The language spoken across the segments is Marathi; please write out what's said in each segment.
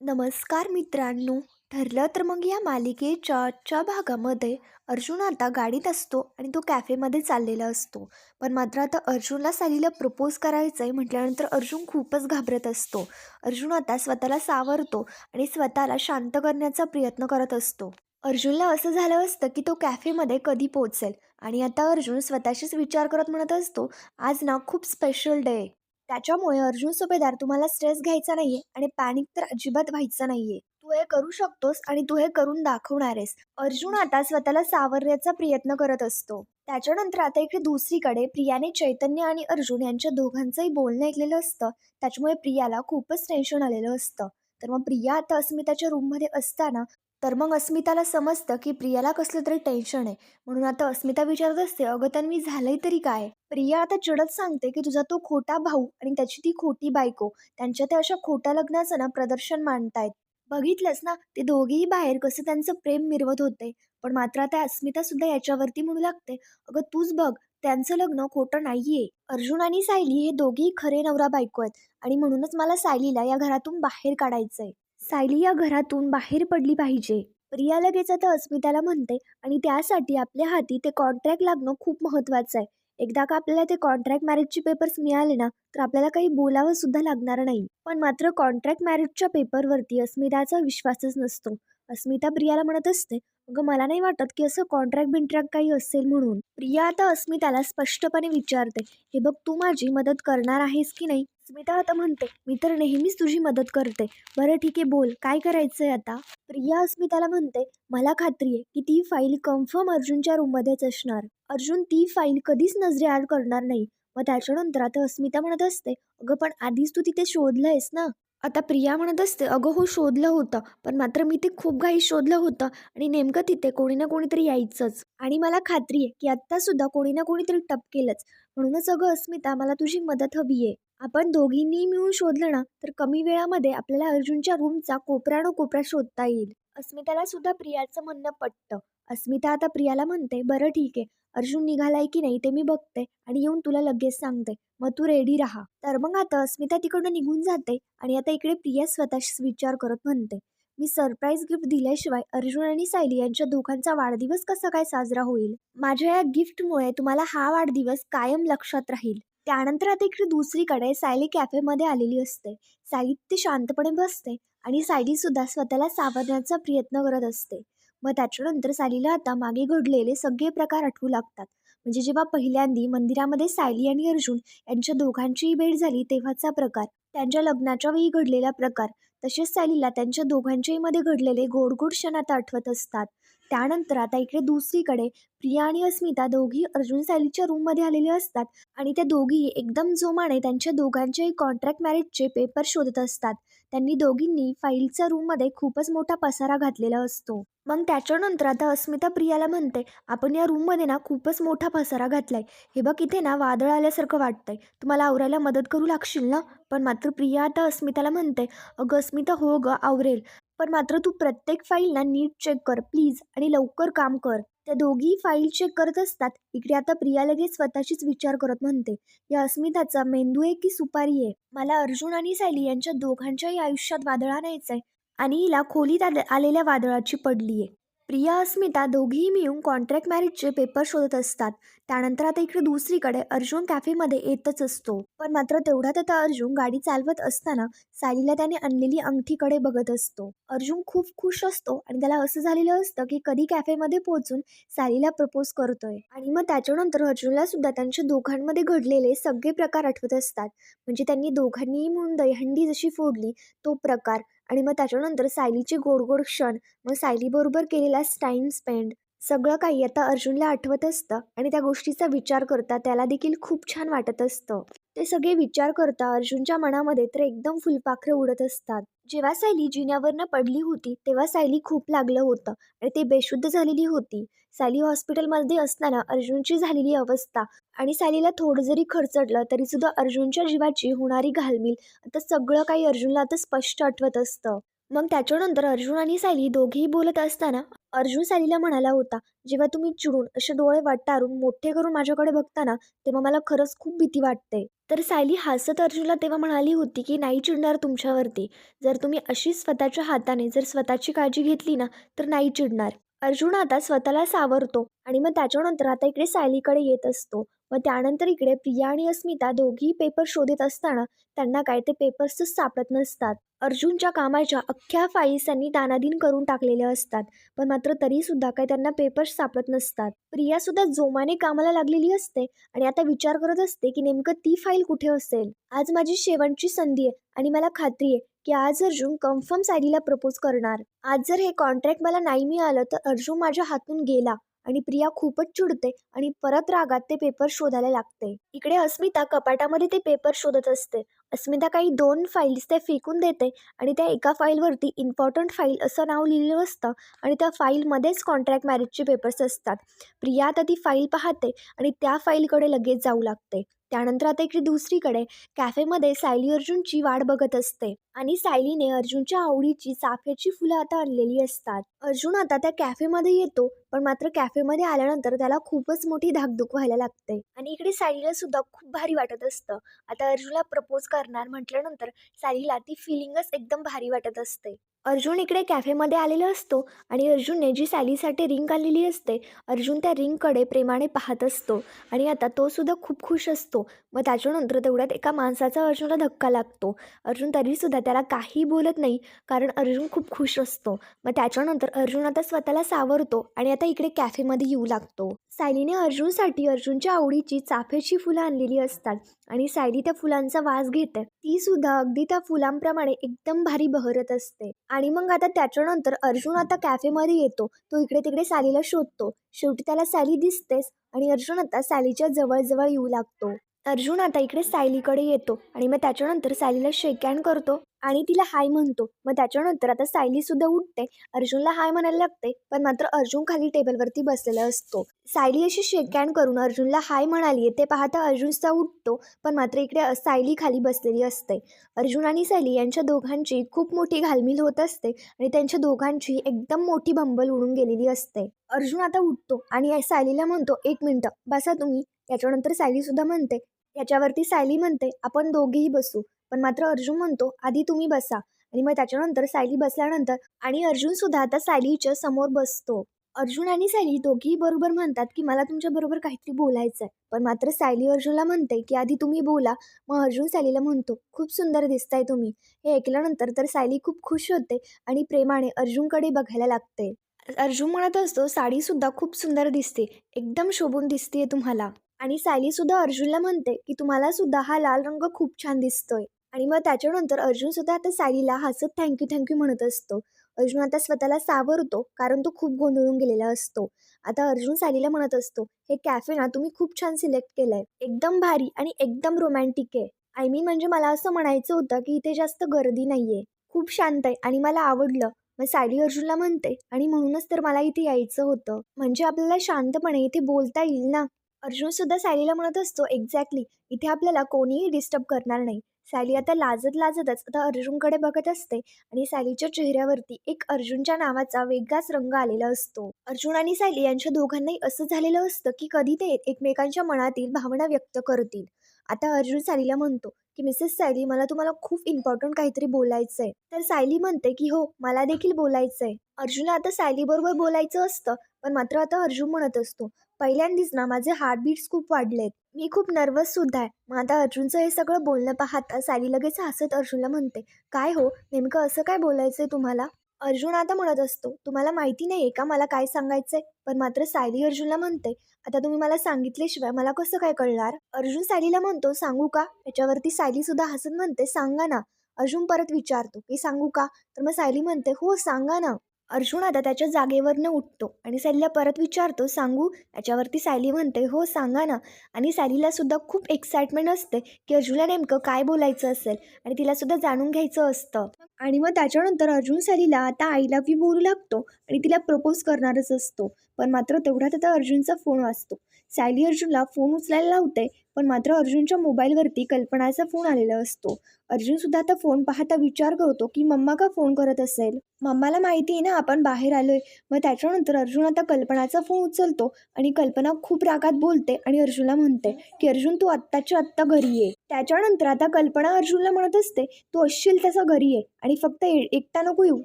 नमस्कार मित्रांनो. ठरलं तर मग या मालिकेच्या आजच्या भागामध्ये अर्जुन आता गाडीत असतो आणि तो कॅफेमध्ये चाललेला असतो. पण मात्र आता अर्जुनला सालीला प्रपोज करायचं आहे म्हटल्यानंतर अर्जुन खूपच घाबरत असतो. अर्जुन आता स्वतःला सावरतो आणि स्वतःला शांत करण्याचा प्रयत्न करत असतो. अर्जुनला असं झालं असतं की तो कॅफेमध्ये कधी पोचेल आणि आता अर्जुन स्वतःशीच विचार करत म्हणत असतो आज ना खूप स्पेशल डे आहे त्याच्यामुळे अर्जुन सुभेदार तुम्हाला स्ट्रेस घ्यायचा नाहीये आणि पॅनिक तर अजिबात व्हायचं नाहीये. तू हे करू शकतोस आणि तू हे करून दाखवणार आहेस अर्जुन आता स्वतःला सावरण्याचा प्रयत्न करत असतो. त्याच्यानंतर आता इकडे दुसरीकडे प्रियाने चैतन्य आणि अर्जुन यांच्या दोघांचंही बोलणं ऐकलेलं असतं. त्याच्यामुळे प्रियाला खूपच टेन्शन आलेलं असतं. तर मग प्रिया आता अस्मिताच्या रूममध्ये असताना तर मग अस्मिताला समजतं की प्रियाला कसलं तरी टेन्शन आहे. म्हणून आता अस्मिता विचारत असते अगं तन्वी झालंय तरी काय प्रिया आता चिडत सांगते की तुझा तो खोटा भाऊ आणि त्याची ती खोटी बायको त्यांच्या त्या अशा खोट्या लग्नाचं ना प्रदर्शन मांडतायत. बघितलंस ना ते दोघेही बाहेर कसं त्यांचं प्रेम मिरवत होते. पण मात्र आता अस्मिता सुद्धा याच्यावरती म्हणू लागते अगं तूच बघ त्यांचं लग्न खोटं नाहीये. अर्जुन आणि सायली हे दोघेही खरे नवरा बायको आहेत आणि म्हणूनच मला सायलीला या घरातून बाहेर काढायचंय. सायली या घरातून बाहेर पडली पाहिजे. प्रिया लगेच आता अस्मिताला म्हणते आणि त्यासाठी आपल्या हाती ते कॉन्ट्रॅक्ट लागणं खूप महत्त्वाचं आहे. एकदा का आपल्याला ते कॉन्ट्रॅक्ट मॅरेजचे पेपर्स मिळाले ना तर आपल्याला काही बोलावं सुद्धा लागणार नाही. पण मात्र कॉन्ट्रॅक्ट मॅरेजच्या पेपरवरती अस्मिताचा विश्वासच नसतो. अस्मिता प्रियाला म्हणत असते अगं मला नाही वाटत की असं कॉन्ट्रॅक्ट बिंट्रॅक्ट काही असेल म्हणून. प्रिया आता अस्मिताला स्पष्टपणे विचारते हे बघ तू माझी मदत करणार आहेस की नाही? अस्मिता आता म्हणते मी तर नेहमीच तुझी मदत करते. बरं ठीक आहे बोल. काय करायचंय आता? प्रिया अस्मिताला म्हणते मला खात्री आहे की ती फाईल कन्फर्म अर्जुनच्या रूममध्येच असणार. अर्जुन ती फाईल कधीच नजरेआड करणार नाही. मग त्याच्यानंतर आता अस्मिता म्हणत असते अगं पण आधीच तू तिथे शोधलं आहेस ना? आता प्रिया म्हणत असते अगं हो शोधलं होतं पण मात्र मी ते खूप घाई शोधलं होतं आणि नेमकं तिथे कोणी ना कोणीतरी यायचंच. आणि मला खात्री आहे की आत्तासुद्धा कोणी ना कोणीतरी टप केलंच म्हणूनच अगं अस्मिता मला तुझी मदत हवी आहे. आपण दोघींनी मिळून शोधलं ना तर कमी वेळामध्ये आपल्याला अर्जुनच्या रूमचा कोपरा न कोपरा शोधता येईल. अस्मिताला सुद्धा प्रियाचं म्हणणं पटतं. अस्मिता आता प्रियाला म्हणते बरं ठीक आहे. अर्जुन निघालाय की नाही ते मी बघते आणि येऊन तुला लगेच सांगते. मग तू रेडी राहा. तर मग आता अस्मिता तिकडनं निघून जाते आणि आता इकडे प्रिया स्वतःशीच विचार करत म्हणते. मी सरप्राईज गिफ्ट दिल्याशिवाय अर्जुन आणि सायली यांच्या दोघांचा वाढदिवस कसा काय साजरा होईल? माझ्या या गिफ्टमुळे तुम्हाला हा वाढदिवस कायम लक्षात राहील. त्यानंतर आता इकडे दुसरीकडे सायली कॅफेमध्ये आलेली असते. सायली ते शांतपणे बसते आणि सायली सुद्धा स्वतःला सावरण्याचा प्रयत्न करत असते. व त्याच्यानंतर सायलीला आता मागे घडलेले सगळे प्रकार आठवू लागतात. म्हणजे जेव्हा पहिल्यांदी मंदिरामध्ये सायली आणि अर्जुन यांच्या दोघांचीही भेट झाली तेव्हाचा प्रकार. त्यांच्या लग्नाच्या वेळी घडलेला प्रकार. तसेच सायलीला त्यांच्या दोघांच्याही मध्ये घडलेले गोडगोड गोड क्षण आता आठवत असतात. त्यानंतर आता इकडे दुसरीकडे प्रिया आणि अस्मिता दोघी अर्जुन सायलीच्या रूममध्ये आलेले असतात आणि त्या दोघी एकदम जोमाने त्यांच्या दोघांच्याही कॉन्ट्रॅक्ट मॅरेजचे पेपर शोधत असतात. त्यांनी दोघींनी फाईलच्या रूममध्ये खूपच मोठा पसारा घातलेला असतो. मग त्याच्यानंतर आता अस्मिता प्रियाला म्हणते आपण या रूममध्ये ना खूपच मोठा पसारा घातलाय. हे बघ इथे ना वादळ आल्यासारखं वाटतंय. तुम्हाला आवरायला मदत करू लागशील ना? पण मात्र प्रिया आता अस्मिताला म्हणते अगं अस्मिता हो ग आवरेल. पण मात्र तू प्रत्येक फाईल ना नीट चेक कर प्लीज आणि लवकर काम कर. त्या दोघी फाईल चेक करत असतात. इकडे आता प्रिया लगेच स्वतःशीच विचार करत म्हणते या अस्मिताचा मेंदू आहे की सुपारी आहे? मला अर्जुन आणि सायली यांच्या दोघांच्याही आयुष्यात वादळ आणायचं आहे आणि हिला खोलीत आलेल्या वादळाची पडली आहे प्रिया अस्मिता दोघीही मिळून कॉन्ट्रॅक्ट मॅरेजचे पेपर शोधत असतात. त्यानंतर आता इकडे दुसरीकडे अर्जुन कॅफेमध्ये येतच असतो. पण मात्र तेवढ्यात आता अर्जुन गाडी चालवत असताना सालीला त्याने आणलेली अंगठीकडे बघत असतो. अर्जुन खूप खुश असतो आणि त्याला असं झालेलं असतं की कधी कॅफेमध्ये पोहोचून सालीला प्रपोज करतोय. आणि मग त्याच्यानंतर अर्जुनला सुद्धा त्यांच्या दोघांमध्ये घडलेले सगळे प्रकार आठवत असतात. म्हणजे त्यांनी दोघांनीही म्हणून दहीहंडी जशी फोडली तो प्रकार आणि मग त्याच्यानंतर सायलीचे गोड गोड क्षण मग सायलीबरोबर केलेला टाईम स्पेंड सगळं काही आता अर्जुनला आठवत असतं आणि त्या गोष्टीचा विचार करता त्याला देखील खूप छान वाटत असतं. ते सगळे विचार करता अर्जुनच्या मनामध्ये तर एकदम फुलपाखरं उडत असतात. जेव्हा सायली जिन्यावरनं पडली होती तेव्हा सायली खूप लागलं होतं आणि ते बेशुद्ध झालेली होती. सायली हॉस्पिटलमध्ये असताना अर्जुनची झालेली अवस्था आणि सायलीला थोडं जरी खर्चडलं तरी सुद्धा अर्जुनच्या जीवाची होणारी घालमील आता सगळं काही अर्जुनला आता स्पष्ट आठवत असतं. मग त्याच्यानंतर अर्जुन आणि सायली दोघेही बोलत असताना अर्जुन सॅलीला म्हणाला होता जेव्हा तुम्ही चिडून असे डोळे वाटारून मोठे करून माझ्याकडे बघता ना तेव्हा मला खरंच खूप भीती वाटते. तर सायली हसत अर्जुनला तेव्हा म्हणाली होती की नाही चिडणार तुमच्यावरती. जर तुम्ही अशी स्वतःच्या हाताने जर स्वतःची काळजी घेतली ना तर नाही चिडणार. अर्जुन आता स्वतःला सावरतो आणि मग त्याच्यानंतर आता इकडे सायलीकडे येत असतो. मग त्यानंतर इकडे प्रिया आणि अस्मिता दोघीही पेपर शोधत असताना त्यांना काय ते पेपर्सच सापडत नसतात. अर्जुनच्या कामाच्या अख्ख्या फाईल्स त्यांनी दानाधीन करून टाकलेल्या असतात पण मात्र तरीसुद्धा काही त्यांना पेपर्स सापडत नसतात. प्रियासुद्धा जोमाने कामाला लागलेली असते आणि आता विचार करत असते की नेमकं ती फाईल कुठे असेल? आज माझी शेवटची संधी आहे आणि मला खात्री आहे की आज अर्जुन कन्फर्म सायलीला प्रपोज करणार. आज जर हे कॉन्ट्रॅक्ट मला नाही मिळालं तर अर्जुन माझ्या हातून गेला. आणि प्रिया खूपच चिडते आणि परत रागात ते पेपर शोधायला लागते. इकडे अस्मिता कपाटामध्ये ते पेपर शोधत असते. अस्मिता काही दोन फाईल्स त्या फेकून देते आणि त्या एका फाईलवरती इम्पॉर्टंट फाईल असं नाव लिहिलेलं असतं आणि त्या फाईलमध्येच कॉन्ट्रॅक्ट मॅरेजचे पेपर्स असतात. प्रिया आता ती फाईल पाहते आणि त्या फाईलकडे लगेच जाऊ लागते. त्यानंतर आता इकडे दुसरीकडे. कॅफेमध्ये सायली अर्जुनची वाट बघत असते आणि सायलीने अर्जुनच्या आवडीची चाफ्याची फुलं आता आणलेली असतात. अर्जुन आता त्या कॅफेमध्ये येतो पण मात्र कॅफेमध्ये आल्यानंतर त्याला खूपच मोठी धाकधूक व्हायला लागते. आणि इकडे सायलीला सुद्धा खूप भारी वाटत असतं. आता अर्जुनला प्रपोज करणार म्हटल्यानंतर सायलीला ती फिलिंगच एकदम भारी वाटत असते. अर्जुन इकडे कॅफेमध्ये आलेला असतो आणि अर्जुनने जी सॅलीसाठी रिंग आणलेली असते अर्जुन त्या रिंगकडे प्रेमाने पाहत असतो आणि आता तो सुद्धा खूप खुश असतो. मग त्याच्यानंतर तेवढ्यात एका माणसाचा अर्जुनला धक्का लागतो. अर्जुन तरीसुद्धा त्याला काही बोलत नाही कारण अर्जुन खूप खुश असतो. मग त्याच्यानंतर अर्जुन आता स्वतःला सावरतो आणि आता इकडे कॅफेमध्ये येऊ लागतो. सायलीने अर्जुनसाठी अर्जुनच्या आवडीची चाफेची फुलं आणलेली असतात आणि सायली त्या फुलांचा वास घेते. ती सुद्धा अगदी त्या फुलांप्रमाणे एकदम भारी बहरत असते. आणि मग आता त्याच्यानंतर अर्जुन आता कॅफेमध्ये येतो. तो इकडे तिकडे सालीला शोधतो. शेवटी त्याला साली दिसतेच आणि अर्जुन आता सालीच्या जवळजवळ येऊ लागतो. अर्जुन आता इकडे सायलीकडे येतो आणि मग त्याच्यानंतर सायलीला शेक करतो आणि तिला हाय म्हणतो. मग त्याच्यानंतर आता सायली सुद्धा उठते. अर्जुनला हाय म्हणायला लागते पण मात्र अर्जुन खाली टेबलवरती बसलेला असतो. सायली अशी शेक करून अर्जुनला हाय म्हणाली ते पाहता अर्जुन सुद्धा उठतो. पण मात्र इकडे सायली खाली बसलेली असते. अर्जुन आणि सायली यांच्या दोघांची खूप मोठी घालमील होत असते आणि त्यांच्या दोघांची एकदम मोठी बंबल उडून गेलेली असते. अर्जुन आता उठतो आणि सायलीला म्हणतो एक मिनटं बसा तुम्ही. याच्यानंतर सायली सुद्धा म्हणते याच्यावरती सायली म्हणते आपण दोघेही बसू. पण मात्र अर्जुन म्हणतो आधी तुम्ही बसा. आणि मग त्याच्यानंतर सायली बसल्यानंतर आणि अर्जुन सुद्धा आता सायलीच्या समोर बसतो. अर्जुन आणि सायली दोघीही बरोबर म्हणतात की मला तुमच्या बरोबर काहीतरी बोलायचं आहे पण मात्र सायली अर्जुनला म्हणते की आधी तुम्ही बोला. मग अर्जुन सायलीला म्हणतो खूप सुंदर दिसताय तुम्ही. हे ऐकल्यानंतर तर सायली खूप खुश होते आणि प्रेमाने अर्जुनकडे बघायला लागते. अर्जुन म्हणत असतो साडीसुद्धा खूप सुंदर दिसते. एकदम शोभून दिसते तुम्हाला. आणि सायलीसुद्धा अर्जुनला म्हणते की तुम्हाला सुद्धा हा लाल रंग खूप छान दिसतोय. आणि मग त्याच्यानंतर अर्जुन सुद्धा आता सायलीला हसत थँक्यू थँक्यू म्हणत असतो. अर्जुन आता स्वतःला सावरतो कारण तो खूप गोंधळून गेलेला असतो. आता अर्जुन सायलीला म्हणत असतो हे कॅफे ना तुम्ही खूप छान सिलेक्ट केलंय. एकदम भारी आणि एकदम रोमॅन्टिक आहे. आय मीन म्हणजे मला असं म्हणायचं होतं की इथे जास्त गर्दी नाहीये. खूप शांत आहे आणि मला आवडलं. मग सायली अर्जुनला म्हणते आणि म्हणूनच तर मला इथे यायचं होतं. म्हणजे आपल्याला शांतपणे इथे बोलता येईल ना? अर्जुन सुद्धा सायलीला म्हणत असतो एक्झॅक्टली इथे आपल्याला कोणीही डिस्टर्ब करणार नाही. सायली आता लाजत लाजतच आता अर्जुनकडे बघत असते आणि सायलीच्या चेहऱ्यावरती एक अर्जुनच्या नावाचा वेगळाच रंग आलेला असतो. अर्जुन आणि सायली यांच्या दोघांनाही असं झालेलं असतं की कधी ते एकमेकांच्या मनातील भावना व्यक्त करतील. आता अर्जुन सायलीला म्हणतो की मिसेस सायली मला तुम्हाला खूप इम्पॉर्टंट काहीतरी बोलायचं आहे तर सायली म्हणते की हो मला देखील बोलायचं आहे अर्जुनला आता सायलीबरोबर बोलायचं असतं पण मात्र आता अर्जुन म्हणत असतो पहिल्यांदाच ना माझे हार्टबीट्स खूप वाढलेत. मी खूप नर्वस सुद्धा आहे. मग आता अर्जुनचं हे सगळं बोलणं पाहता सायली लगेच हसत अर्जुनला म्हणते काय हो? नेमकं असं काय बोलायचं आहे तुम्हाला? अर्जुन आता म्हणत असतो तुम्हाला माहिती नाही आहे का मला काय सांगायचंय? पण मात्र सायली अर्जुनला म्हणते आता तुम्ही मला सांगितल्याशिवाय मला कसं काय कळणार? अर्जुन सायलीला म्हणतो सांगू का? याच्यावरती सायली सुद्धा हसत म्हणते सांगा ना. अर्जुन परत विचारतो की सांगू का? तर मग सायली म्हणते हो सांगा ना. अर्जुन आता त्याच्या जागेवरनं उठतो आणि सॅलीला परत विचारतो सांगू? याच्यावरती सॅली म्हणते हो सांगा ना. आणि सॅलीला सुद्धा खूप एक्साइटमेंट असते की अर्जुनला नेमकं काय बोलायचं असेल आणि तिला सुद्धा जाणून घ्यायचं असतं. आणि मग त्याच्यानंतर अर्जुन सॅलीला आता आय लव्ह यू बोलू लागतो आणि तिला प्रपोज करणारच असतो. पण मात्र तेवढ्यात आता अर्जुनचा फोन वाचतो सॅली अर्जुनला फोन उचलायला लावते पण मात्र अर्जुनच्या मोबाईलवरती कल्पनाचा फोन आलेला असतो. अर्जुनसुद्धा आता फोन पाहता विचार करतो की मम्मा का फोन करत असेल? मम्माला माहिती आहे ना आपण बाहेर आलोय. मग त्याच्यानंतर अर्जुन आता कल्पनाचा फोन उचलतो आणि कल्पना खूप रागात बोलते आणि अर्जुनला म्हणते की अर्जुन तू आत्ताच्या आत्ता घरी ये. त्याच्यानंतर आता कल्पना अर्जुनला म्हणत असते तू असशील तसं घरी ये. आणि फक्त ए- एकटा नको येऊ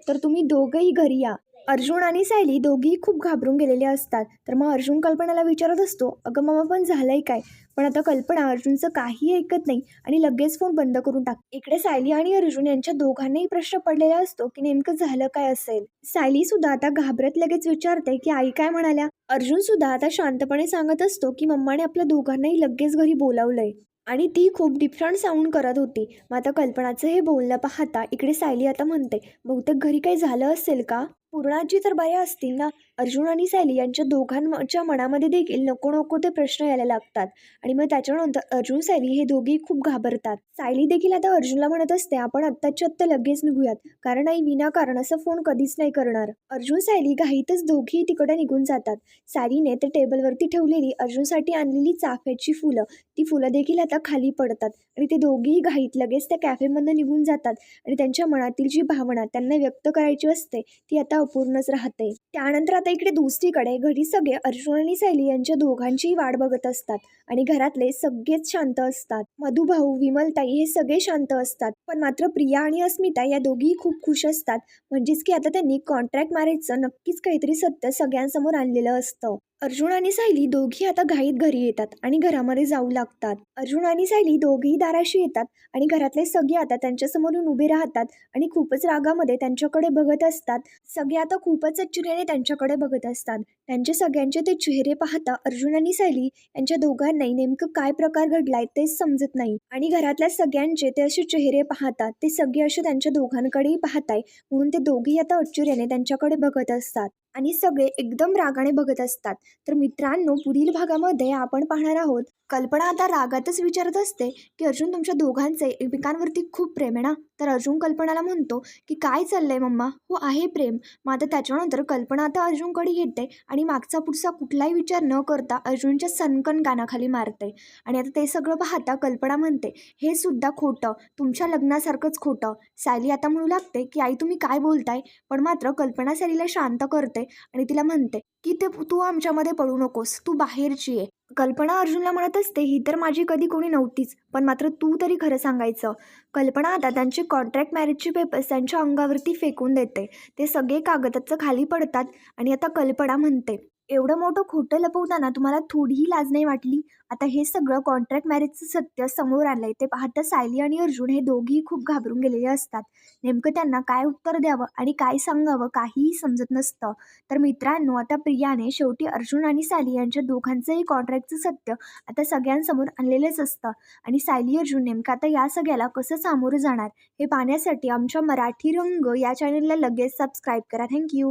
तर तुम्ही दोघंही घरी या. अर्जुन आणि सायली दोघीही खूप घाबरून गेलेले असतात. तर मग अर्जुन कल्पनाला विचारत असतो अगं मामा पण झालंय काय? पण आता कल्पना अर्जुनचं काही ऐकत नाही आणि लगेच फोन बंद करून टाक. इकडे सायली आणि अर्जुन यांच्या दोघांनाही प्रश्न पडलेला असतो की नेमकं झालं काय असेल. सायली सुद्धा आता घाबरत लगेच विचारते की आई काय म्हणाल्या? अर्जुन सुद्धा आता शांतपणे सांगत असतो की मम्माने आपल्या दोघांनाही लगेच घरी बोलावलंय. आणि ती खूप डिफरंट साऊंड करत होती. मग आता कल्पनाचं हे बोलणं पाहता इकडे सायली आता म्हणते बहुतेक घरी काही झालं असेल का? पुरणाची तर बऱ्या असतील ना? अर्जुन आणि सायली यांच्या दोघांच्या मनामध्ये देखील नको नको ते प्रश्न यायला लागतात. आणि मग त्याच्यानंतर अर्जुन सायली हे दोघेही खूप घाबरतात. सायली देखील आता अर्जुनला म्हणत असते आपण आत्ताच्या आत्ता लगेच निघूयात. कारण आई विनाकारण असं फोन कधीच नाही करणार. अर्जुन सायली घाईतच दोघेही तिकडे निघून जातात. सायलीने ते टेबलवरती ठेवलेली अर्जुनसाठी आणलेली चाफ्याची फुलं ती फुलं देखील आता खाली पडतात. आणि ते दोघेही घाईत लगेच त्या कॅफेमधनं निघून जातात. आणि त्यांच्या मनातील जी भावना त्यांना व्यक्त करायची असते ती आता अपूर्णच राहते. त्यानंतर आता इकडे दुसरीकडे घरी सगळे अर्जुन आणि सैली यांच्या दोघांचीही वाट बघत असतात आणि घरातले सगळेच शांत असतात. मधुभाऊ विमलताई हे सगळे शांत असतात. पण मात्र प्रिया आणि अस्मिता या दोघीही खूप खुश असतात. म्हणजेच की आता त्यांनी कॉन्ट्रॅक्ट मॅरेजचं नक्कीच काहीतरी सत्य सगळ्यांसमोर आणलेलं असतं. अर्जुन आणि सायली दोघी आता घाईत घरी येतात आणि घरामध्ये जाऊ लागतात. अर्जुन आणि सायली दोघेही दाराशी येतात आणि घरातले सगळे आता त्यांच्यासमोरून उभे राहतात आणि खूपच रागामध्ये त्यांच्याकडे बघत असतात. सगळे आता खूपच चिरेने त्यांच्याकडे बघत असतात. त्यांचे सगळ्यांचे ते चेहरे पाहता अर्जुन आणि सायली यांच्या दोघांनाही नेमकं काय प्रकार घडलाय तेच समजत नाही. आणि घरातल्या सगळ्यांचे ते असे चेहरे पाहतात. ते सगळे असे त्यांच्या दोघांकडेही पाहताय म्हणून ते दोघेही आता अच्चुर्याने त्यांच्याकडे बघत असतात. आणि सगळे एकदम रागाने बघत असतात. तर मित्रांनो पुढील भागामध्ये आपण पाहणार आहोत. कल्पना आता रागातच विचारत असते की अर्जुन तुमच्या दोघांचे एकमेकांवरती खूप प्रेम आहे ना? तर अर्जुन कल्पनाला म्हणतो की काय चाललंय मम्मा? हो आहे प्रेम. मग आता त्याच्यानंतर कल्पना आता अर्जुनकडे येते आणि मागचा पुढचा कुठलाही विचार न करता अर्जुनच्या सनकन कानाखाली मारते. आणि आता ते सगळं पाहता कल्पना म्हणते हे सुद्धा खोटं. तुमच्या लग्नासारखंच खोटं. सॅली आता म्हणू लागते की आई तुम्ही काय बोलताय? पण मात्र कल्पना सॅलीला शांत करते आणि तिला म्हणते की ते तू आमच्यामध्ये पडू नकोस. तू बाहेरची आहे. कल्पना अर्जुनला म्हणत असते ही तर माझी कधी कोणी नव्हतीच पण मात्र तू तरी खरं सांगायचं कल्पना आता त्यांचे कॉन्ट्रॅक्ट मॅरेजचे पेपर्स त्यांच्या अंगावरती फेकून देते. ते सगळे कागदाचं खाली पडतात आणि आता कल्पना म्हणते एवढं मोठं खोटं लपवताना तुम्हाला थोडीही लाज नाही वाटली? आता हे सगळं कॉन्ट्रॅक्ट मॅरेजचं सत्य समोर आलंय. ते पाहता सायली आणि अर्जुन हे दोघेही खूप घाबरून गेलेले असतात. नेमकं त्यांना काय उत्तर द्यावं आणि काय सांगावं काहीही समजत नसतं. तर मित्रांनो आता प्रियाने शेवटी अर्जुन आणि सायली यांच्या दोघांचंही कॉन्ट्रॅक्टचं सत्य आता सगळ्यांसमोर आणलेलंच असतं. आणि सायली अर्जुन नेमकं आता या सगळ्याला कसं सामोरं जाणार? हे पाहण्यासाठी आमच्या मराठी रंग या चॅनलला लगेच सबस्क्राईब करा. थँक्यू